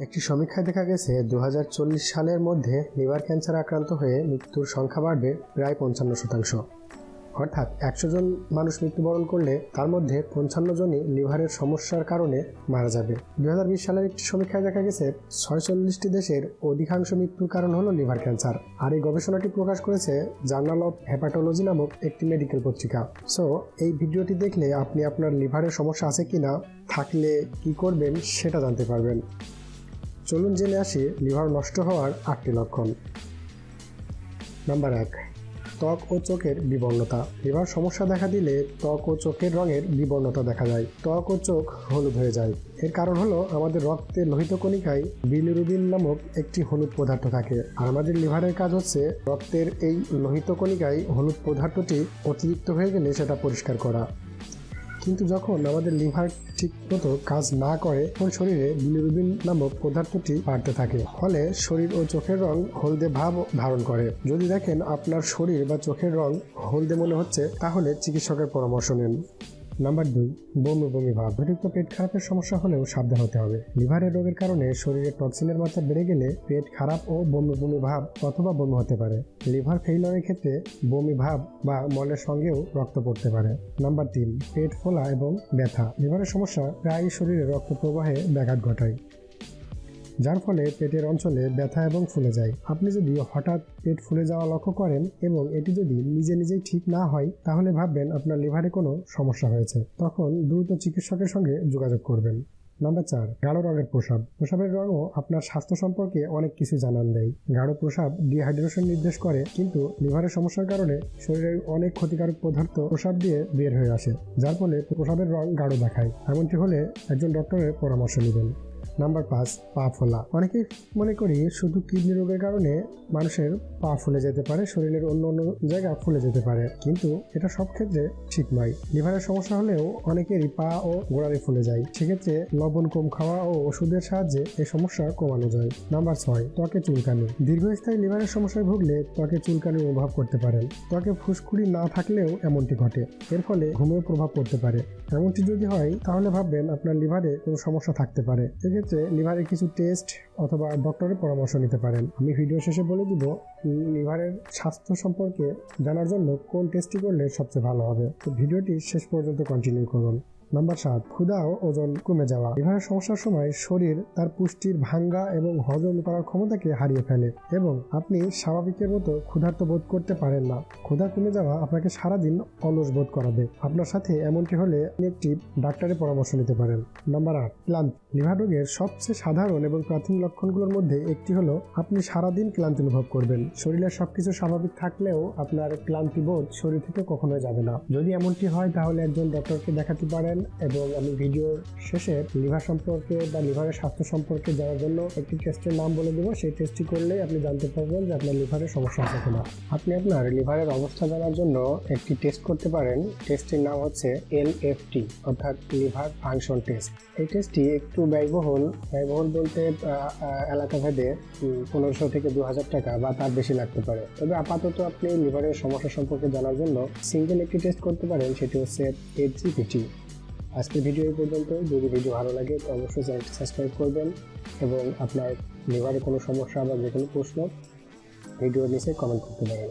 একটি সমীক্ষায় দেখা গেছে দু হাজার চল্লিশ সালের মধ্যে লিভার ক্যান্সার আক্রান্ত হয়ে মৃত্যুর সংখ্যা বাড়বে প্রায় পঞ্চান্ন শতাংশ। অর্থাৎ একশো জন মানুষ মৃত্যুবরণ করলে তার মধ্যে পঞ্চান্ন জনই লিভারের সমস্যার কারণে মারা যাবে। দু হাজার বিশ সালের একটি সমীক্ষায় দেখা গেছে, ছয়চল্লিশটি দেশের অধিকাংশ মৃত্যুর কারণ হলো লিভার ক্যান্সার। আর এই গবেষণাটি প্রকাশ করেছে জার্নাল অফ হেপাটোলজি নামক একটি মেডিকেল পত্রিকা। সো, এই ভিডিওটি দেখলে আপনি আপনার লিভারের সমস্যা আছে কিনা, থাকলে কি করবেন সেটা জানতে পারবেন। চলুন জেনে আসি লিভার নষ্ট হওয়ার আটটি লক্ষণ। নাম্বার এক, ত্বক ও চোখের বিবর্ণতা। লিভার সমস্যা দেখা দিলে ত্বক ও চোখের রঙের বিবর্ণতা দেখা যায়। ত্বক ও চোখ হলুদ হয়ে যায়। এর কারণ হলো আমাদের রক্তে লোহিত কণিকায় বিলিরুবিন নামক একটি হলুদ পদার্থ থাকে। আর আমাদের লিভারের কাজ হচ্ছে রক্তের এই লোহিত কণিকায় হলুদ পদার্থটি অতিরিক্ত হয়ে গেলে সেটা পরিষ্কার করা। কিন্তু যখন আমাদের লিভার ঠিক মতো কাজ না করে, তখন শরীরে বিলিরুবিন নামক পদার্থটি বাড়তে থাকে। ফলে শরীর ও চোখের রং হলদে ভাব ধারণ করে। যদি দেখেন আপনার শরীর বা চোখের রং হলদে মনে হচ্ছে, তাহলে চিকিৎসকের পরামর্শ নিন। নাম্বার দুই, বমি বমি ভাব অতিরিক্ত পেট খারাপের সমস্যা হলেও সাবধান হতে হবে। লিভারের রোগের কারণে শরীরে টক্সিনের মাত্রা বেড়ে গেলে পেট খারাপ ও বমি বমি ভাব অথবা বমি হতে পারে। লিভার ফেইলরের ক্ষেত্রে বমি ভাব বা মলের সঙ্গেও রক্ত পড়তে পারে। নাম্বার তিন, পেট ফোলা এবং ব্যথা। লিভারের সমস্যা প্রায়ই শরীরে রক্ত প্রবাহে ব্যাঘাত ঘটায়। যার ফলে পেটের অঞ্চলে ব্যথা এবং ফুলে যায়। আপনি যদি হঠাৎ পেট ফুলে যাওয়া লক্ষ্য করেন এবং এটি যদি নিজে নিজেই ঠিক না হয়, তাহলে ভাববেন আপনার লিভারে কোনো সমস্যা হয়েছে। তখন দ্রুত চিকিৎসকের সঙ্গে যোগাযোগ করবেন। নাম্বার চার, গাঢ় রঙের প্রসাব। প্রসাবের রঙও আপনার স্বাস্থ্য সম্পর্কে অনেক কিছু জানান দেয়। গাঢ় প্রসাব ডিহাইড্রেশন নির্দেশ করে, কিন্তু লিভারের সমস্যার কারণে শরীরের অনেক ক্ষতিকারক পদার্থ প্রসাব দিয়ে বের হয়ে আসে, যার ফলে প্রসাবের রং গাঢ় দেখায়। এমনটি হলে একজন ডক্টরের পরামর্শ নেবেন। নাম্বার পাঁচ, পা ফোলা। অনেকে মনে করি শুধু কিডনি রোগের কারণে মানুষের পা ফুলে যেতে পারে, শরীরের অন্য অন্য জায়গা ফুলে যেতে পারে। কিন্তু এটা সব ক্ষেত্রে ঠিক নয়। লিভারের সমস্যা হলেও অনেকেরই পা ও গোড়ালি ফুলে যায়। সেক্ষেত্রে লবণ কম খাওয়া ও ওষুধের সাহায্যে এই সমস্যা কমানো যায়। নাম্বার ছয়, ত্বকে চুলকানি। দীর্ঘস্থায়ী লিভারের সমস্যায় ভুগলে ত্বকে চুলকানি অনুভব করতে পারেন। ত্বকে ফুসকুড়ি না থাকলেও এমনটি ঘটে। এর ফলে ঘুমেও প্রভাব পড়তে পারে। এমনটি যদি হয়, তাহলে ভাববেন আপনার লিভারে কোনো সমস্যা থাকতে পারে। এক্ষেত্রে লিভারের কিছু টেস্ট অথবা ডক্টরের পরামর্শ নিতে পারেন। আমি ভিডিও শেষে বলে দিব, লিভারের স্বাস্থ্য সম্পর্কে জানার জন্য কোন টেস্টটি করলে সবচেয়ে ভালো হবে। তো ভিডিওটি শেষ পর্যন্ত কন্টিনিউ করুন। নাম্বার সাত ক্ষুধা ও ওজন কমে যাওয়া। লিভারের সমস্যার সময় শরীর তার পুষ্টির ভাঙ্গা এবং হজম করার ক্ষমতাকে হারিয়ে ফেলে এবং আপনি স্বাভাবিকের মতো ক্ষুধার্ত বোধ করতে পারেন না। ক্ষুধা কমে যাওয়া আপনাকে সারাদিন অলস বোধ করাবে। আপনার সাথে এমনটি হলে আপনি একটি ডাক্তারের পরামর্শ নিতে পারেন। নাম্বার আট, ক্লান্তি। লিভার রোগের সবচেয়ে সাধারণ এবং প্রাথমিক লক্ষণগুলোর মধ্যে একটি হলো আপনি সারাদিন ক্লান্তি অনুভব করবেন। শরীরের সবকিছু স্বাভাবিক থাকলেও আপনার ক্লান্তি বোধ শরীর থেকে কখনোই যাবে না। যদি এমনটি হয় তাহলে একজন ডক্টরকে দেখাতে পারেন। এবং আমি ভিডিওর শেষে লিভার সম্পর্কে বা লিভারের স্বাস্থ্য সম্পর্কে জানার জন্য একটি টেস্টের নাম বলে দেবো। সেই টেস্টটি করলেই আপনি জানতে পারবেন যে আপনার লিভারের সমস্যা আছে কিনা। আপনি আপনার লিভারের অবস্থা জানার জন্য একটি টেস্ট করতে পারেন। টেস্টটির নাম হচ্ছে এলএফটি অর্থাৎ লিভার ফাংশন টেস্ট এই টেস্টটি একটু ব্যয়বহুল। ব্যয়বহুল বলতে এলাকা ভেদে পনেরোশো থেকে দু হাজার টাকা বা তার বেশি লাগতে পারে। তবে আপাতত আপনি লিভারের সমস্যা সম্পর্কে জানার জন্য সিঙ্গেল একটি টেস্ট করতে পারেন। সেটি হচ্ছে এইচজিপিটি আজকের ভিডিও এই পর্যন্ত। যদি ভিডিও ভালো লাগে, তো অবশ্যই চ্যানেলটি সাবস্ক্রাইব করবেন এবং আপনার লিভারে কোনো সমস্যা বা যে কোনো প্রশ্ন ভিডিওর নিচে কমেন্ট করতে পারেন।